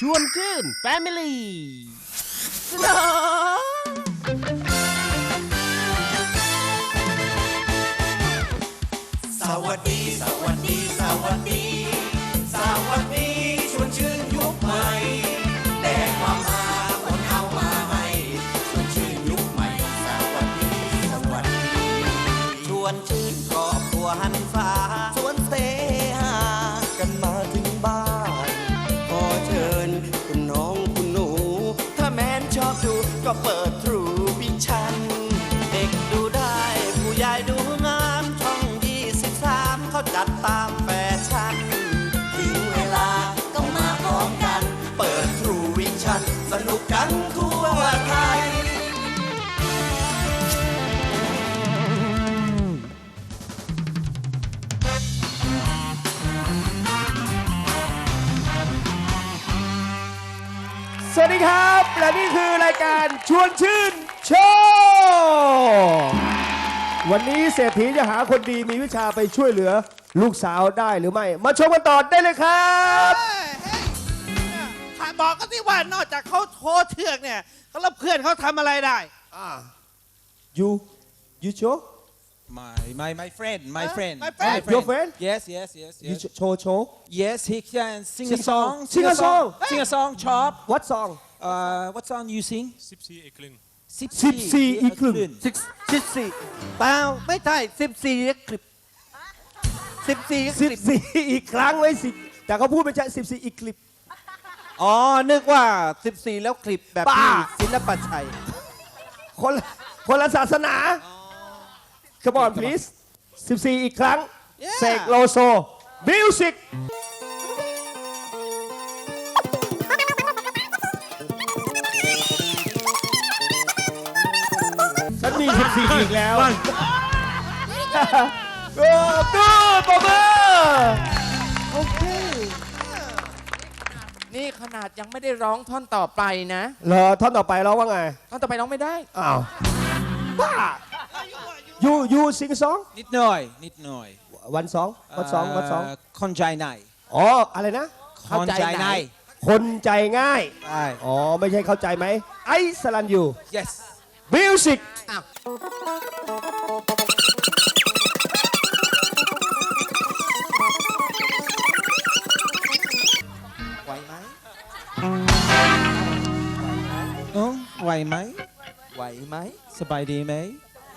ชวนชื่นแฟมิลี่สวัสดี สวัสดี สวัสดี คุณน้องคุณหนู ถ้าแมนชอบดูก็เปิด นี่คือรายการชวนชื่นโชว์วันนี้เศรษฐีจะหาคนดีมีวิชาไปช่วยเหลือลูกสาวได้หรือไม่ มาชมกันต่อได้เลยครับถามบอกก็ที่ว่านอกจากเขาโชว์เชือกเนี่ยแล้วเพื่อนเขาทำอะไรได้ you you show My my my friend, my Huh? friend, My friend? Your friend? Yes, yes, yes, you yes. show show Yes, he can sing, Sing a song. song. Sing a song. Sing a song. Chop. what song Uh, what song you sing? 14อีกครึ่ง14อีกครึ่งสิบสิบสี่เปล่าไม่ใช่สิบสี่คลิปสิบสี่คลิป14อีกครั้งไว้สิ แต่เขาพูดไม่ใช่14อีกคลิป อ๋อ นึกว่าสิบสี่แล้วคลิปแบบบ้า ที่ศิลปะชัยคนละคนละศาสนา Come on please 14 อีกครั้ง Yeah. เสกโลโซ Music ฉันมี14อีกแล้วโอ้ตูปอบเบอร์โอเคนี่ขนาดยังไม่ได้ร้องท่อนต่อไปนะ เหรอท่อนต่อไปร้องว่าไงท่อนต่อไปร้องไม่ได้ อ้าวบ้า you you sing a song Nít nồi, nít nồi. one song what song what song Uh, Con trai này. อ๋ออะไรนะ Con Con trai trai này. này. คนใจง่าย Ai? อ๋อ ไม่ใช่เข้าใจไหม ไอสลันยู Yes. มิวสิกไหวไหม Ừ, quay máy. ไหวไหม Sơ bài đi mấy.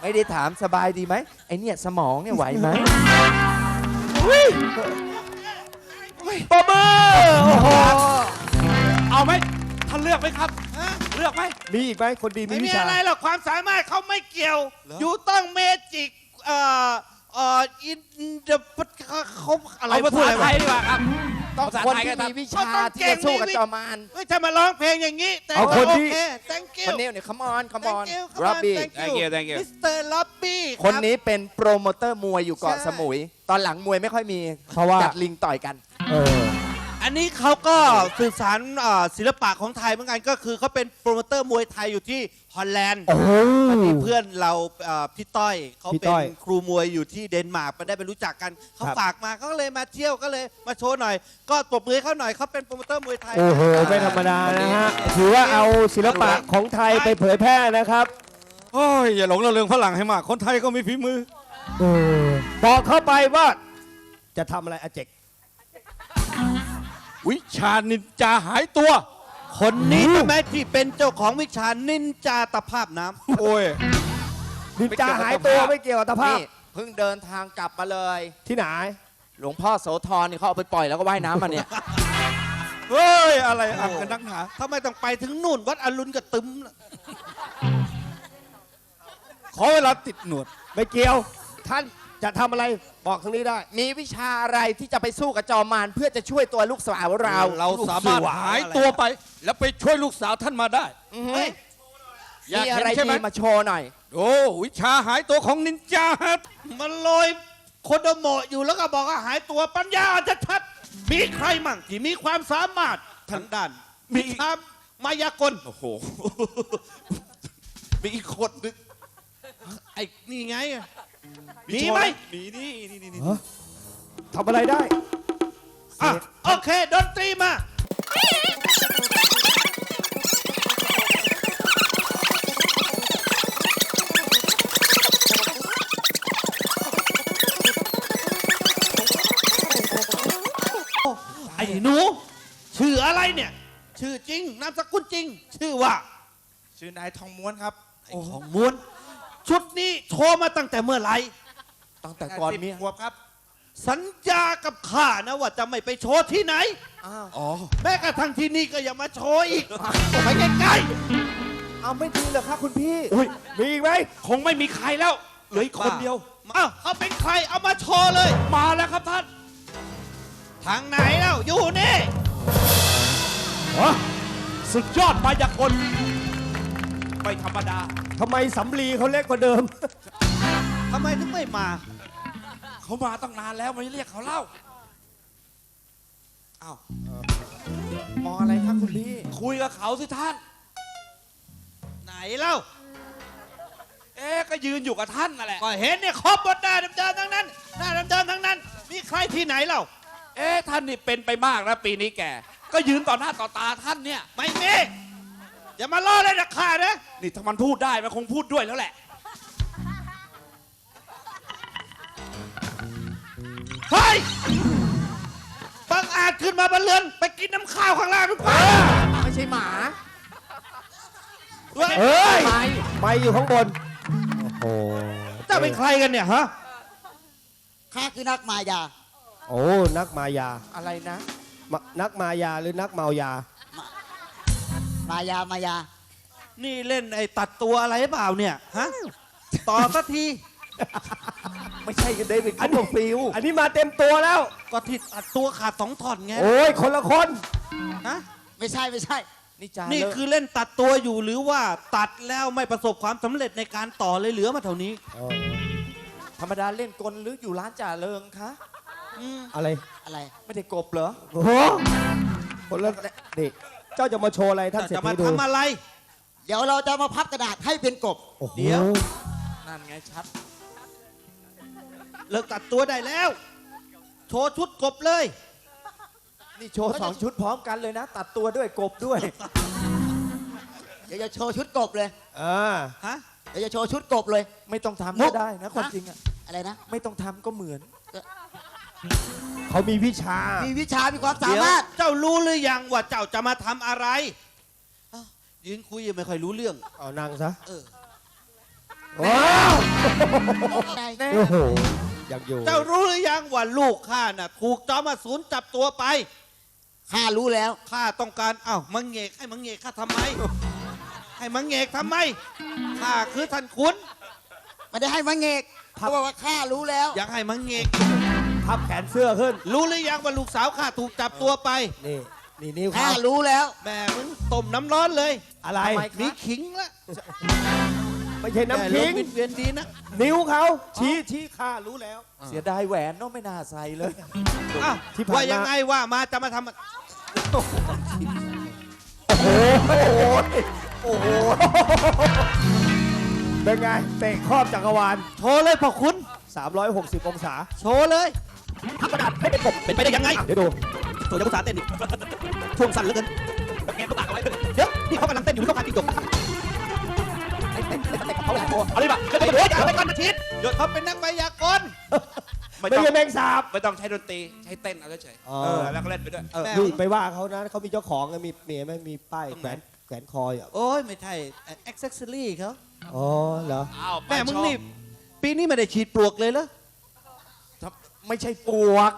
ไม่ได้ถามสบายดีไหมไอเนี่ยสมองเนี่ยไหวไหมปอมเบอร์โอ้โห เอาไหมท่านเลือกไหมครับ เลือกไหม มีอีกไหมคนดีมีไม่วิมีชา อะไรหรอกความสามารถเขาไม่เกี่ยวอยู่ต้องเมจิกเอ่อเอ่ออินเดเขาอะไรเอาภาพูดษาอะไรไทวะยดีกว่าครับต้องคนที่มีวิชาที่จะสู้กับจอมารเฮ้ยถ้ามาร้องเพลงอย่างนี้ แต่เอาคนโอที่เค thank you คนนี้เนี่ย come on come on thank you come on Robbie thank you thank you Mr. Robbie คนนี้เป็นโปรโมเตอร์มวยอยู่เกาะใช่ สมุย ตอนหลังมวยไม่ค่อยมีเพราะว่า จัดลิงต่อยกัน เออ อันนี้เขาก็สื่อสารเอ่อศิลปะของไทยเหมือนกันก็คือเขาเป็นโปรโมเตอร์มวยไทยอยู่ที่ฮอลแลนด์โอ้โหมีเพื่อนเราเอ่อพี่ต้อยเขาพี่เป็ต้นอยครูมวยอยู่ที่เดนมาร์กไปได้ไปรู้จักกันเขาครับ ฝากมาเขาก็เลยมาเที่ยวก็เลยมาโชว์หน่อย ก็ตบมือให้เขาหน่อยเขาเป็นโปรโมเตอร์มวยไทย โอ้โหไม่ธรรมดานะฮะถือว่าเอาศิลปะของไทยไปเผยแพร่นะครับโอ้ยอย่าหลงระเริงฝรั่งให้มาก คนไทยก็มีฝีมือเออบอกเข้าไปว่าจะทำอะไรอาเจก วิชานินจาหายตัว คนนี้ใช่ไหมที่เป็นเจ้าของวิชานินจาตภาพน้ำ โอ้ย นินจาหายตัวไม่เกี่ยวกับตาภาพ นี่เพิ่งเดินทางกลับมาเลย ที่ไหน หลวงพ่อโสธรนี่เขาเอาไปปล่อยแล้วก็ว่ายน้ำมาเนี่ย เฮ้ย อะไรอักกันนักหนาทำไมต้องไปถึงนู่นวัดอรุณกับตึมล่ะขอเวลาติดหนวด ไม่เกี่ยว ท่าน จะทำอะไรบอกทางนี้ได้ มีวิชาอะไรที่จะไปสู้กับจอมารเพื่อจะช่วยตัวลูกสาวเรา เราสามารถหายตัวไป แล้วไปช่วยลูกสาวท่านมาได้ อือฮึเฮ้ยอยากมีเห็อะไรนใช่ไหมดีมาโชว์หน่อย โอ้วิชาหายตัวของนินจาฮัตมันลอยโคโดโมะอยู่แล้วก็บอกว่าหายตัวปัญญาชัดๆมีใครมั่งที่มีความสามารถทางด้านมีทามมายากลโอ้โห มีอีกคนนึงไอ้นี่ไง มีไหมมีนี่นี่นี่ทำอะไรได้ อะโอเคดนตรีมา ไอ้หนู ชื่ออะไรเนี่ย ชื่อจริงนามสกุลจริง ชื่อว่า ชื่อนายทองม้วนครับทองม้วน ชุดนี้โชว์มาตั้งแต่เมื่อไหร่ ตั้งแต่ก่อนมีขวบครับ สัญญากับข้านะว่าจะไม่ไปโชว์ที่ไหน อ้าวอ๋อแม้กระทั่งที่นี่ก็อย่ามาโชว์อีกไปใกล้เอาไม่ดีเหรอครับคุณพี่อุ้ยมีอีกไหมคงไม่มีใครแล้วเหลืออีกคนเดียวๆอ้าวเขาเป็นใครเอามาโชว์เลย มาแล้วครับท่านทางไหนแล้วอยู่นี่สุดยอดมายากลไม่ธรรมดา ทำไมสำลีเขาเล็กกว่าเดิม ทำไมถึงไม่มา เขามาตั้งนานแล้วไม่เรียกเขาเล่าอ้าวมองอะไรครับคุณพี่ คุยกับเขาสิท่าน ไหนเล่า เอ๊ะก็ยืนอยู่กับท่านนั่นแหละ ก็เห็นเนี่ยครบหมดหน้าดำๆทั้งนั้น หน้าดำๆทั้งนั้น มีใครที่ไหนเล่า เอ๊ะท่านนี่เป็นไปมากนะปีนี้แก ก็ยืนต่อหน้าต่อตาท่านเนี่ย ไม่มีอย่ามาล่อเลยนะข้านะนี่ถ้ามันพูดได้มันคงพูดด้วยแล้วแหละ เฮ้ยบังอาจขึ้นมาบนเรือน ไปกินน้ำข้าวข้างล่างหรือเปล่าไม่ใช่หมาเฮ้ยเฮ้ยไม่ไม่อยู่ข้างบน โอ้โหเจ้าเป็นใครกันเนี่ยฮะ ข้าคือนักมายา โอ้นักมายาอะไรนะมะนักมายาหรือนักเมายา มายามายา นี่เล่นไอ้ตัดตัวอะไรเปล่าเนี่ยฮะ ต่อสักที ไม่ใช่เดวิดอัคันพนี้เปอร์ฟิลด์อันนี้มาเต็มตัวแล้ว ก็ที่ตัดตัวขาดสองท่อนไงโอ้ยคนละคนฮะไม่ใช่ไม่ใช่ นี่จานี่เลอะคือเล่นตัดตัวอยู่หรือว่าตัดแล้วไม่ประสบความสำเร็จในการต่อเลยเหลือมาเท่านี้ธรรมดาเล่นกลหรืออยู่ร้านจ่าเริงคะอะไรอะไรไม่ได้กบเหรอโอ้โหคนละนี่เจ้าจะมาโชว์อะไรท่านเศรษจะมาฐีดูทำอะไร เดี๋ยวเราจะมาพับกระดาษให้เป็นกบโอ้โหเดี๋ยวนั่นไงชัด เลิกตัดตัวได้แล้ว โชว์ชุดกบเลย นี่โชว์สองชุดพร้อมกันเลยนะ ตัดตัวด้วยกบด้วย เดี๋ยวจะโชว์ชุดกบเลยอ่าฮะ เดี๋ยวจะโชว์ชุดกบเลย ไม่ต้องทำมุก็กได้นะความฮะจริงอะอะไรนะ ไม่ต้องทำก็เหมือน เขามีวิชา มีวิชา มีความสาเดี๋ยวมารถ เจ้ารู้หรือยังว่าเจ้าจะมาทำอะไรอ้าวยืนคุยยังไม่ค่อยรู้เรื่อง เอานั่งซะ เออว้าวแน่โอ้โหอ ยากอยู่เจ้ารู้หรือยังว่าลูกข้าน่ะ ถูกจอมอสูรจับตัวไปข้ารู้แล้ว ข้าต้องการเอ้ามังเงกให้มังเงกข้าทำไม ให้มังเงกทำไมข้าคือท่านขุนไม่ได้ให้มาเงกเขาบอกว่าข้ารู้แล้วอยากให้มังเงกพับแขนเสื้อขึ้น รู้หรือยังว่าลูกสาวข้าถูกจับตัวไปนี่นี่นิ้วข้าเขารู้แล้วแม่มึงต้มน้ำร้อนเลย อะไรทำไมมีขิงละ ไม่ใช่น้ำพิงแม่ลมเวียนดีนะ นิ้วเขาชี้ชี้ข้ารู้แล้ว เสียดายแหวนเนาะไม่น่าใส่เลยอ้าวที่ผ่านมา ว่ายังไงว่ามาจะมาทำเป็นไงเตะครอบจักรวาลโชว์เลยพ่อคุณ 360 องศา โชว์เลยทำกระดาษให้เป็นกบเป็นไปได้ยังไงเดี๋ยวดูโถยังภาษาห์เต้นอีกช่วงสั้นเหลือเกินแกก็ตากเอาไว้เดี๋ยวนี่เขากำลังเต้นอยู่ที่ต้องการจิ้งจก เอาแหละโอ้เอาเลยป่ะเดี๋ยวเดี๋ยวอาไปกันมาชิดเดี๋ยวเขาเป็นนักไวยากรณ์ไม่ไม่ต้องใช่แมงสาบไม่ต้องใช้ดนตรีใช้เต้นเอาเฉยๆเออแล้วก็เล่นไปด้วย เออนี่ ไปว่าเขานะเขามีเจ้าของไงมีเมียไหมมีป้ายตรงแขไหน วนแขวนคออยู่โอ้ย ไม่ใช่อ็กเซสซอรี่เขาอ๋อเหรออ้าวแม่มึงนี่ปีนี้ไม่ได้ฉีดปลวกเลยเหรอไม่ใช่ปวก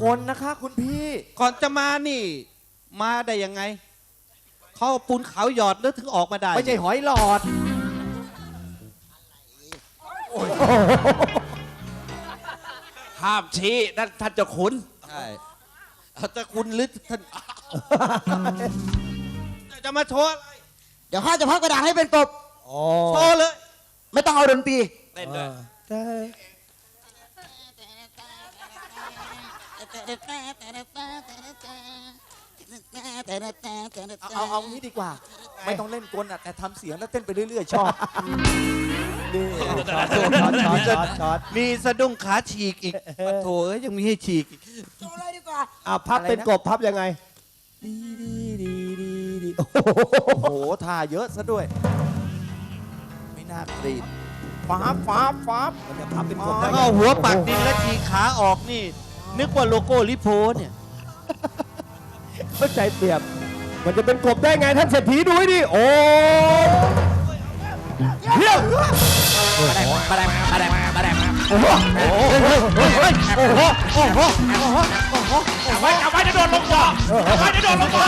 คนนะคะคุณพี่ ก่อนจะมานี่ มาได้ยังไงเขาเอาปูนขาวหยอดแล้วถึงออกมาได้ไม่ใช่หอยหลอด ห้ามชี้นั่นท่านเจะขุนใช่เอาแต่คุณหรือท่านจะมาโชว์อะไรเดี๋ยวข้าจะพับกระดาษให้เป็นกบอ๋อโชว์เลย ไม่ต้องเอาดนตรีเต้นด้วยใช่เอาเอาเอางี้ดีกว่า ไม่ต้องเล่นกลอะแต่ทำเสียงแล้วเต้นไปเรื่อยๆ ชอบนี่ ช็อตช็อตช็อตช็อตช็อตมีสะดุ้งขาฉีกอีกปะโถเอ้ยยังมีให้ฉีกอีกโชว์เลยดีกว่า อะพับอะไรนะเป็นกบพับยังไงดีดีดีดีดีโอ้โหโอ้โหท่าเยอะซะด้วย ไม่น่ากรีดฟ้าบฟ้าบฟ้าบมันจะพับเป็นกบแล้ได้วไงก็เอาหัวปักดินแล้วฉีกขาออกนี่ นึกว่าโลโก้ลิโพเนี่ย เข้าใจเปรียบ มันจะเป็นกบได้ไงท่านเศรษฐีดูให้ดิโอ้ เฮียมาแดงมาแดงมาแดงโอ้โหโอ้โหโอ้โหโอ้โหโอ้โหจับไว้เอาไว้จะโดนลงบ่อเอาไว้จะโดนลงบ่อ